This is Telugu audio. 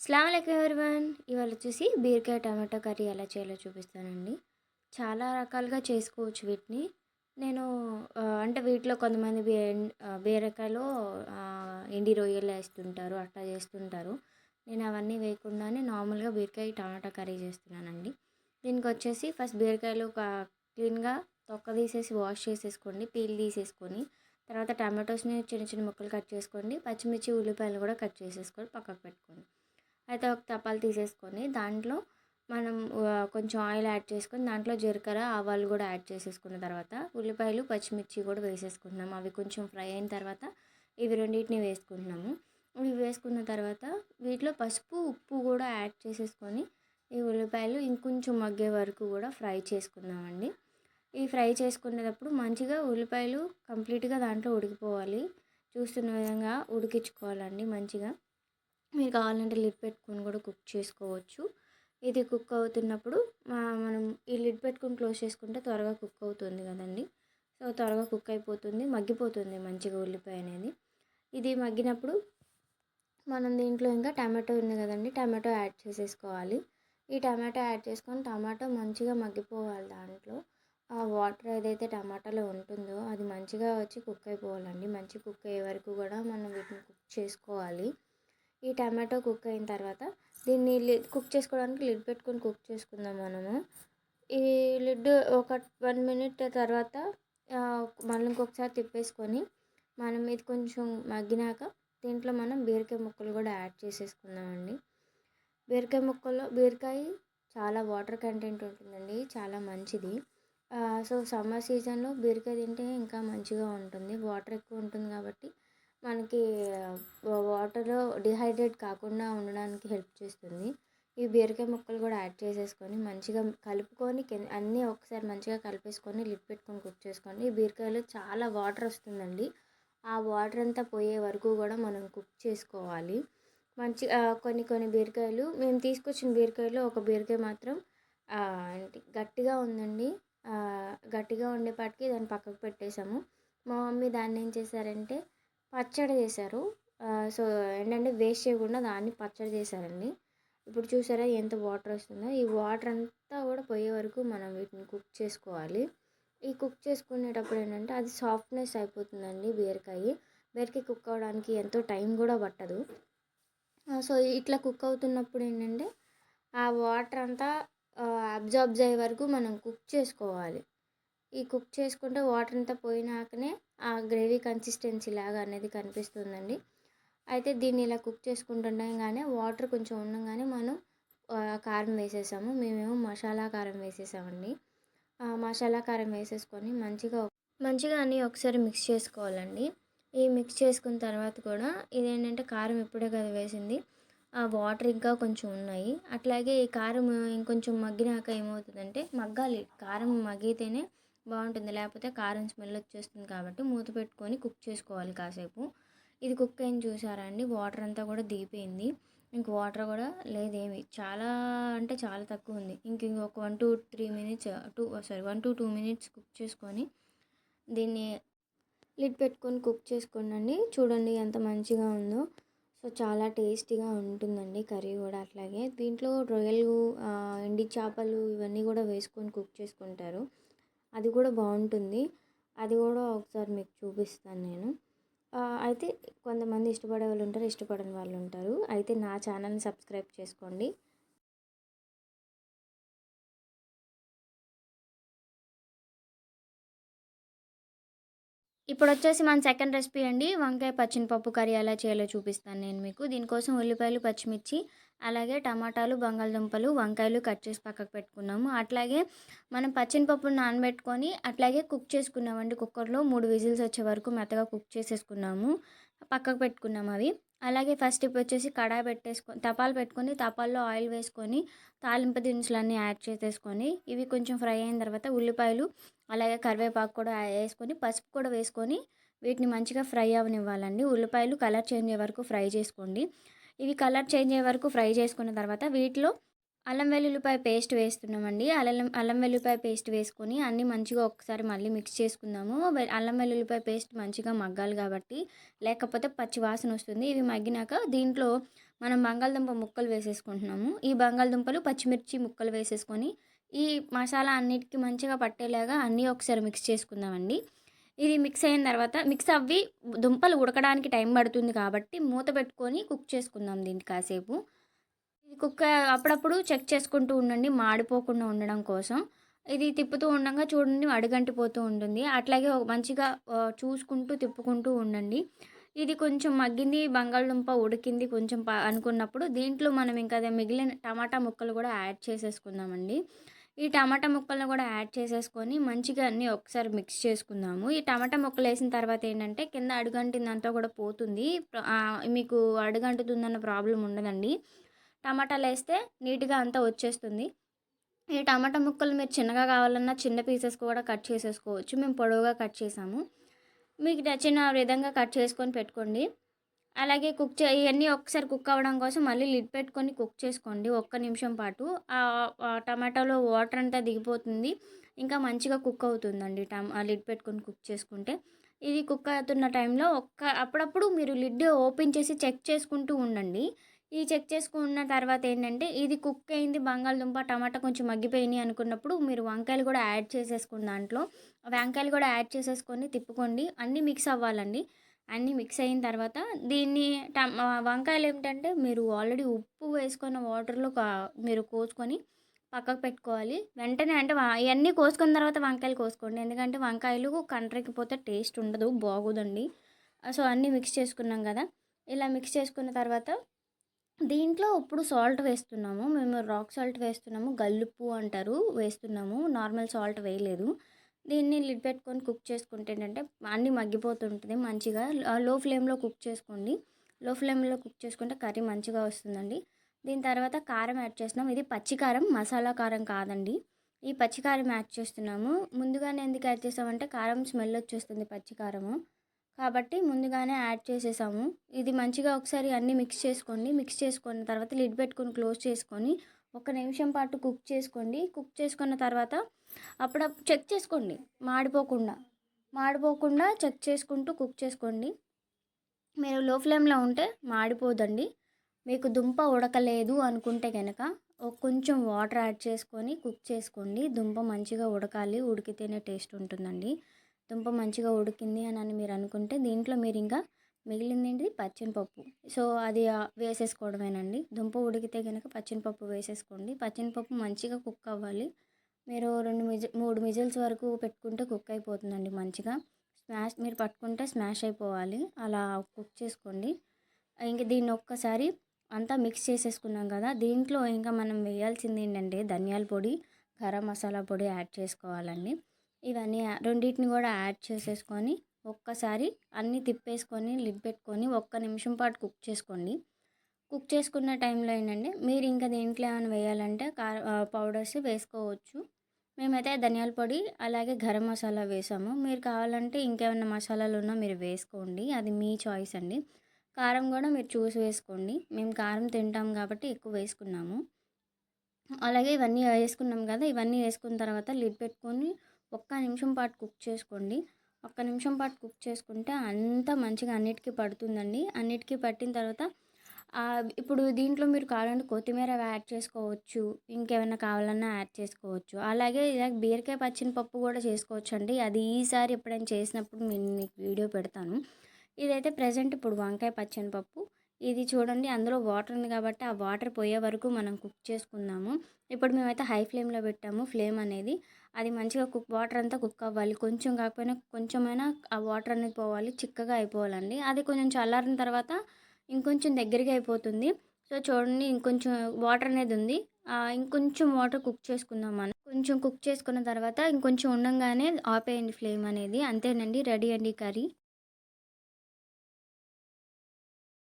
అస్సలం ఎవరివన్. ఇవాళ వచ్చేసి బీరకాయ టమాటా కర్రీ ఎలా చేయాలో చూపిస్తానండి. చాలా రకాలుగా చేసుకోవచ్చు వీటిని. నేను అంటే వీటిలో కొంతమంది బీరకాయలో ఎండి రొయ్యలు వేస్తుంటారు అట్లా చేస్తుంటారు. నేను అవన్నీ వేయకుండానే నార్మల్గా బీరకాయ టమాటా కర్రీ చేస్తున్నానండి. దీనికి వచ్చేసి ఫస్ట్ బీరకాయలు క్లీన్గా తొక్క తీసేసి వాష్ చేసేసుకోండి పీల్ తీసేసుకొని. తర్వాత టమాటోస్ని చిన్న చిన్న ముక్కలు కట్ చేసుకోండి పచ్చిమిర్చి ఉల్లిపాయలు కూడా కట్ చేసేసుకొని పక్కకు పెట్టుకోండి. అయితే ఒక తపాలు తీసేసుకొని దాంట్లో మనం కొంచెం ఆయిల్ యాడ్ చేసుకొని దాంట్లో జీలకర్ర ఆవాలు కూడా యాడ్ చేసేసుకున్న తర్వాత ఉల్లిపాయలు పచ్చిమిర్చి కూడా వేసేసుకుంటున్నాము. అవి కొంచెం ఫ్రై అయిన తర్వాత ఇవి రెండింటిని వేసుకుంటున్నాము. ఇవి వేసుకున్న తర్వాత వీటిలో పసుపు ఉప్పు కూడా యాడ్ చేసేసుకొని ఈ ఉల్లిపాయలు ఇంకొంచెం మగ్గే వరకు కూడా ఫ్రై చేసుకుందామండి. ఈ ఫ్రై చేసుకునేటప్పుడు మంచిగా ఉల్లిపాయలు కంప్లీట్గా దాంట్లో ఉడికిపోవాలి. చూస్తున్న విధంగా ఉడికించుకోవాలండి మంచిగా. మీరు కావాలంటే లిడ్ పెట్టుకొని కూడా కుక్ చేసుకోవచ్చు. ఇది కుక్ అవుతున్నప్పుడు మనం ఈ లిడ్ పెట్టుకొని క్లోజ్ చేసుకుంటే త్వరగా కుక్ అవుతుంది కదండి. సో త్వరగా కుక్ అయిపోతుంది మగ్గిపోతుంది మంచిగా ఉల్లిపాయ అనేది. ఇది మగ్గినప్పుడు మనం దీంట్లో ఇంకా టమాటో ఉంది కదండి టమాటో యాడ్ చేసేసుకోవాలి. ఈ టమాటో యాడ్ చేసుకొని టమాటో మంచిగా మగ్గిపోవాలి దాంట్లో. ఆ వాటర్ ఏదైతే టమాటాలో ఉంటుందో అది మంచిగా వచ్చి కుక్ అయిపోవాలండి. మంచి కుక్ అయ్యే వరకు కూడా మనం వీటిని కుక్ చేసుకోవాలి. ఈ టమాటో కుక్ అయిన తర్వాత దీన్ని లిడ్ కుక్ చేసుకోవడానికి లిడ్ పెట్టుకొని కుక్ చేసుకుందాం మనము. ఈ లిడ్ ఒక వన్ మినిట్ తర్వాత మళ్ళీ ఇంకొకసారి తిప్పేసుకొని మనం ఇది కొంచెం మగ్గినాక దీంట్లో మనం బీరకాయ ముక్కలు కూడా యాడ్ చేసేసుకుందామండి. బీరకాయ ముక్కల్లో బీరకాయ చాలా వాటర్ కంటెంట్ ఉంటుందండి చాలా మంచిది. సో సమ్మర్ సీజన్లో బీరకాయ తింటే ఇంకా మంచిగా ఉంటుంది వాటర్ ఎక్కువ ఉంటుంది కాబట్టి మనకి వాటర్ డిహైడ్రేట్ కాకుండా ఉండడానికి హెల్ప్ చేస్తుంది. ఈ బీరకాయ ముక్కలు కూడా యాడ్ చేసేసుకొని మంచిగా కలుపుకొని కింద అన్నీ ఒకసారి మంచిగా కలిపేసుకొని లిడ్ పెట్టుకొని కుక్ చేసుకోండి. ఈ బీరకాయలో చాలా వాటర్ వస్తుందండి. ఆ వాటర్ అంతా పోయే వరకు కూడా మనం కుక్ చేసుకోవాలి. మంచిగా కొన్ని కొన్ని బీరకాయలు మేము తీసుకొచ్చిన బీరకాయలో ఒక బీరకాయ మాత్రం ఏంటి గట్టిగా ఉందండి. గట్టిగా ఉండేపాటికి దాన్ని పక్కకు పెట్టేశాము. మా మమ్మీ దాన్ని ఏం చేశారంటే పచ్చడి చేశారు. సో ఏంటంటే వేస్ట్ చేయకుండా దాన్ని పచ్చడి చేశారండి. ఇప్పుడు చూసారా ఎంత వాటర్ వస్తుందో. ఈ వాటర్ అంతా కూడా పోయే వరకు మనం వీటిని కుక్ చేసుకోవాలి. ఈ కుక్ చేసుకునేటప్పుడు ఏంటంటే అది సాఫ్ట్నెస్ అయిపోతుందండి బీరకాయ. బీరకాయ కుక్ అవ్వడానికి ఎంతో టైం కూడా పట్టదు. సో ఇట్లా కుక్ అవుతున్నప్పుడు ఏంటంటే ఆ వాటర్ అంతా అబ్జార్బ్స్ అయ్యే వరకు మనం కుక్ చేసుకోవాలి. ఈ కుక్ చేసుకుంటే వాటర్ అంతా పోయినాకనే ఆ గ్రేవీ కన్సిస్టెన్సీ లాగా అనేది కనిపిస్తుందండి. అయితే దీన్ని ఇలా కుక్ చేసుకుంటుండగానే వాటర్ కొంచెం ఉండగానే మనం కారం వేసేసాము. మేమేమో మసాలా కారం వేసేసామండి. మసాలా కారం వేసేసుకొని మంచిగా మంచిగా అన్నీ ఒకసారి మిక్స్ చేసుకోవాలండి. ఈ మిక్స్ చేసుకున్న తర్వాత కూడా ఇదేంటంటే కారం ఇప్పుడే కదా వేసింది. ఆ వాటర్ ఇంకా కొంచెం ఉన్నాయి. అట్లాగే ఈ కారం ఇంకొంచెం మగ్గినాక ఏమవుతుందంటే మగ్గాలి. కారం మగ్గితేనే బాగుంటుంది. లేకపోతే కారం స్మెల్ వచ్చేస్తుంది కాబట్టి మూత పెట్టుకొని కుక్ చేసుకోవాలి కాసేపు. ఇది కుక్ అయింది చూసారా అండి? వాటర్ అంతా కూడా దిగిపోయింది. ఇంక వాటర్ కూడా లేదేమి చాలా అంటే చాలా తక్కువ ఉంది. ఇంక ఇంకొక one two three minutes two sorry one two two minutes cook చేసుకొని దీన్ని లిడ్ పెట్టుకొని కుక్ చేసుకోండి చూడండి ఎంత మంచిగా ఉందో. సో చాలా టేస్టీగా ఉంటుందండి కర్రీ కూడా అట్లాగే. దీంట్లో రొయ్యలు ఎండి చేపలు ఇవన్నీ కూడా వేసుకొని కుక్ చేసుకుంటారు. అది కూడా బాగుంటుంది. అది కూడా ఒకసారి మీకు చూపిస్తాను నేను. అయితే కొంతమంది ఇష్టపడే వాళ్ళు ఉంటారు ఇష్టపడని వాళ్ళు ఉంటారు. అయితే నా ఛానల్ని సబ్స్క్రైబ్ చేసుకోండి. ఇప్పుడు వచ్చేసి మన సెకండ్ రెసిపీ అండి. వంకాయ పచ్చిమిరపప్పు కర్రీ ఎలా చేయాలో చూపిస్తాను నేను మీకు. దీనికోసం ఉల్లిపాయలు పచ్చిమిర్చి అలాగే టమాటాలు బంగాళదుంపలు వంకాయలు కట్ చేసి పక్కకు పెట్టుకున్నాము. అట్లాగే మనం పచ్చిమిరపప్పును నానబెట్టుకొని అట్లాగే కుక్ చేసుకున్నామండి. కుక్కర్లో మూడు విజిల్స్ వచ్చే వరకు మెత్తగా కుక్ చేసేసుకున్నాము. పక్కకు పెట్టుకున్నాము అవి. అలాగే ఫస్ట్ ఇప్పుడు వచ్చేసి కడాయి పెట్టేసుకొని తపాలు పెట్టుకొని తపాల్లో ఆయిల్ వేసుకొని తాలింపు దినుసులన్నీ యాడ్ చేసేసుకొని ఇవి కొంచెం ఫ్రై అయిన తర్వాత ఉల్లిపాయలు అలాగే కరివేపాకు కూడా వేసుకొని పసుపు కూడా వేసుకొని వీటిని మంచిగా ఫ్రై అవనివ్వాలండి. ఉల్లిపాయలు కలర్ చేంజ్ అయ్యే వరకు ఫ్రై చేసుకోండి. ఇవి కలర్ చేంజ్ అయ్యే వరకు ఫ్రై చేసుకున్న తర్వాత వీటిలో అల్లం వెల్లుల్లిపాయ పేస్ట్ వేస్తున్నామండి. అల్లం అల్లం వెల్లుల్లిపాయ పేస్ట్ వేసుకొని అన్నీ మంచిగా ఒకసారి మళ్ళీ మిక్స్ చేసుకుందాము. అల్లం వెల్లుల్లిపాయ పేస్ట్ మంచిగా మగ్గాలి కాబట్టి లేకపోతే పచ్చి వాసన వస్తుంది. ఇవి మగ్గినాక దీంట్లో మనం బంగాళదుంప ముక్కలు వేసేసుకుంటున్నాము. ఈ బంగాళదుంపలు పచ్చిమిర్చి ముక్కలు వేసేసుకొని ఈ మసాలా అన్నిటికీ మంచిగా పట్టేలాగా అన్నీ ఒకసారి మిక్స్ చేసుకుందామండి. ఇది మిక్స్ అయిన తర్వాత మిక్స్ అవ్వి దుంపలు ఉడకడానికి టైం పడుతుంది కాబట్టి మూత పెట్టుకొని కుక్ చేసుకుందాం దీన్ని కాసేపు. ఇది కుక్ అప్పుడప్పుడు చెక్ చేసుకుంటూ ఉండండి మాడిపోకుండా ఉండడం కోసం. ఇది తిప్పుతూ ఉండగా చూడండి అడుగంటిపోతూ ఉంటుంది. అట్లాగే మంచిగా చూసుకుంటూ తిప్పుకుంటూ ఉండండి. ఇది కొంచెం మగ్గింది బంగాళదుంప ఉడికింది కొంచెం ప- అనుకున్నప్పుడు దీంట్లో మనం ఇంకా మిగిలిన టమాటా ముక్కలు కూడా యాడ్ చేసేసుకుందామండి. ఈ టమాటా ముక్కలను కూడా యాడ్ చేసేసుకొని మంచిగా అన్నీ ఒకసారి మిక్స్ చేసుకుందాము. ఈ టమాటా ముక్కలు వేసిన తర్వాత ఏంటంటే కింద అడుగంటిందంతా కూడా పోతుంది. మీకు అడుగంటుతుందన్న ప్రాబ్లం ఉండదండి. టమాటాలు వేస్తే నీట్గా అంతా వచ్చేస్తుంది. ఈ టమాటా ముక్కలు మీరు చిన్నగా కావాలన్నా చిన్న పీసెస్ కూడా కట్ చేసేసుకోవచ్చు. మేము పొడవుగా కట్ చేసాము. మీకు నచ్చిన విధంగా కట్ చేసుకొని పెట్టుకోండి. అలాగే కుక్ చే ఇవన్నీ ఒకసారి కుక్ అవ్వడం కోసం మళ్ళీ లిడ్ పెట్టుకొని కుక్ చేసుకోండి ఒక్క నిమిషం పాటు. ఆ టమాటాలో వాటర్ అంతా దిగిపోతుంది. ఇంకా మంచిగా కుక్ అవుతుందండి టమ్ లిడ్ పెట్టుకొని కుక్ చేసుకుంటే. ఇది కుక్ అవుతున్న టైంలో ఒక్క అప్పుడప్పుడు మీరు లిడ్ ఓపెన్ చేసి చెక్ చేసుకుంటూ ఉండండి. ఈ చెక్ చేసుకున్న తర్వాత ఏంటంటే ఇది కుక్ అయింది బంగాళదుంప టమాటా కొంచెం మగ్గిపోయినాయి అనుకున్నప్పుడు మీరు వంకాయలు కూడా యాడ్ చేసేసుకుని దాంట్లో వంకాయలు కూడా యాడ్ చేసేసుకొని తిప్పుకోండి. అన్నీ మిక్స్ అవ్వాలండి. అన్నీ మిక్స్ అయిన తర్వాత దీన్ని వంకాయలు ఏమిటంటే మీరు ఆల్రెడీ ఉప్పు వేసుకున్న వాటర్లో కా- మీరు కోసుకొని పక్కకు పెట్టుకోవాలి. వెంటనే అంటే ఇవన్నీ కోసుకున్న తర్వాత వంకాయలు కోసుకోండి. ఎందుకంటే వంకాయలు కంట్రెక్కిపోతే టేస్ట్ ఉండదు బాగోదండి. సో అన్నీ మిక్స్ చేసుకున్నాం కదా. ఇలా మిక్స్ చేసుకున్న తర్వాత దీంట్లో ఇప్పుడు సాల్ట్ వేస్తున్నాము. మేము రాక్ సాల్ట్ వేస్తున్నాము. గల్లుప్పు అంటారు వేస్తున్నాము. నార్మల్ సాల్ట్ వేయలేదు. దీన్ని లిడ్ పెట్టుకొని కుక్ చేసుకుంటే ఏంటంటే అన్నీ మగ్గిపోతుంటుంది మంచిగా. లో ఫ్లేమ్లో కుక్ చేసుకోండి. లో ఫ్లేమ్లో కుక్ చేసుకుంటే కర్రీ మంచిగా వస్తుందండి. దీని తర్వాత కారం యాడ్ చేస్తున్నాం. ఇది పచ్చి కారం మసాలా కారం కాదండి. ఈ పచ్చి కారం యాడ్ చేస్తున్నాము. ముందుగానే ఎందుకు యాడ్ చేసామంటే కారం స్మెల్ వచ్చేస్తుంది పచ్చి కారము. కాబట్టి ముందుగానే యాడ్ చేసేసాము. ఇది మంచిగా ఒకసారి అన్నీ మిక్స్ చేసుకోండి. మిక్స్ చేసుకున్న తర్వాత లిడ్ పెట్టుకొని క్లోజ్ చేసుకొని ఒక నిమిషం పాటు కుక్ చేసుకోండి. కుక్ చేసుకున్న తర్వాత అప్పుడు చెక్ చేసుకోండి. మాడిపోకుండా. మాడిపోకుండా చెక్ చేసుకుంటూ కుక్ చేసుకోండి. మీరు లో ఫ్లేమ్లో ఉంటే మాడిపోదండి. మీకు దుంప ఉడకలేదు అనుకుంటే కనుక ఒక కొంచెం వాటర్ యాడ్ చేసుకొని కుక్ చేసుకోండి. దుంప మంచిగా ఉడకాలి. ఉడికితేనే టేస్ట్ ఉంటుందండి. దుంప మంచిగా ఉడికింది అని అని మీరు అనుకుంటే దీంట్లో మీరు ఇంకా మిగిలింది ఏంటిది పచ్చెనపప్పు. సో అది వేసేసుకోవడమేనండి. దుంప ఉడికితే కనుక పచ్చెనపప్పు వేసేసుకోండి. పచ్చినపప్పు మంచిగా కుక్ అవ్వాలి. మీరు రెండు మిజి మూడు మిజిల్స్ వరకు పెట్టుకుంటే కుక్ అయిపోతుందండి మంచిగా. స్మాష్ మీరు పట్టుకుంటే స్మాష్ అయిపోవాలి. అలా కుక్ చేసుకోండి. ఇంకా దీన్ని ఒక్కసారి అంతా మిక్స్ చేసేసుకున్నాం కదా దీంట్లో ఇంకా మనం వేయాల్సింది ఏంటంటే ధనియాల పొడి గరం మసాలా పొడి యాడ్ చేసుకోవాలండి. ఇవన్నీ రెండింటిని కూడా యాడ్ చేసేసుకొని ఒక్కసారి అన్నీ తిప్పేసుకొని లిడ్ పెట్టుకొని ఒక్క నిమిషం పాటు కుక్ చేసుకోండి. కుక్ చేసుకున్న టైంలో ఏంటంటే మీరు ఇంకా దీంట్లో ఏమైనా వేయాలంటే కార పౌడర్స్ వేసుకోవచ్చు. మేమైతే ధనియాల పొడి అలాగే గరం మసాలా వేసాము. మీరు కావాలంటే ఇంకేమైనా మసాలాలు ఉన్నా మీరు వేసుకోండి. అది మీ చాయిస్ అండి. కారం కూడా మీరు చూసి వేసుకోండి. మేము కారం తింటాం కాబట్టి ఎక్కువ వేసుకున్నాము. అలాగే ఇవన్నీ వేసుకున్నాం కదా ఇవన్నీ వేసుకున్న తర్వాత లిడ్ పెట్టుకొని ఒక్క నిమిషం పాటు కుక్ చేసుకోండి. ఒక్క నిమిషం పాటు కుక్ చేసుకుంటే అంత మంచిగా అన్నిటికీ పడుతుందండి. అన్నిటికీ పట్టిన తర్వాత ఇప్పుడు దీంట్లో మీరు కావాలంటే కొత్తిమీర యాడ్ చేసుకోవచ్చు. ఇంకేమైనా కావాలన్నా యాడ్ చేసుకోవచ్చు. అలాగే ఇలా బీరకాయ పచ్చని పప్పు కూడా చేసుకోవచ్చు అండి అది ఈసారి ఎప్పుడైనా చేసినప్పుడు నేను మీకు వీడియో పెడతాను. ఇదైతే ప్రజెంట్ ఇప్పుడు వంకాయ పచ్చని పప్పు. ఇది చూడండి అందులో వాటర్ ఉంది కాబట్టి ఆ వాటర్ పోయే వరకు మనం కుక్ చేసుకుందాము. ఇప్పుడు మేమైతే హై ఫ్లేమ్లో పెట్టాము ఫ్లేమ్ అనేది. అది మంచిగా కుక్ వాటర్ అంతా కుక్ అవ్వాలి. కొంచెం కాకపోయినా కొంచెమైనా ఆ వాటర్ అనేది పోవాలి చిక్కగా అయిపోవాలండి. అది కొంచెం చల్లారిన తర్వాత ఇంకొంచెం దగ్గరగా అయిపోతుంది. సో చూడండి ఇంకొంచెం వాటర్ అనేది ఉంది. ఇంకొంచెం వాటర్ కుక్ చేసుకుందాం మనం. కొంచెం కుక్ చేసుకున్న తర్వాత ఇంకొంచెం ఉండంగానే ఆపేయండి ఫ్లేమ్ అనేది. అంతేనండి రెడీ అండి కర్రీ.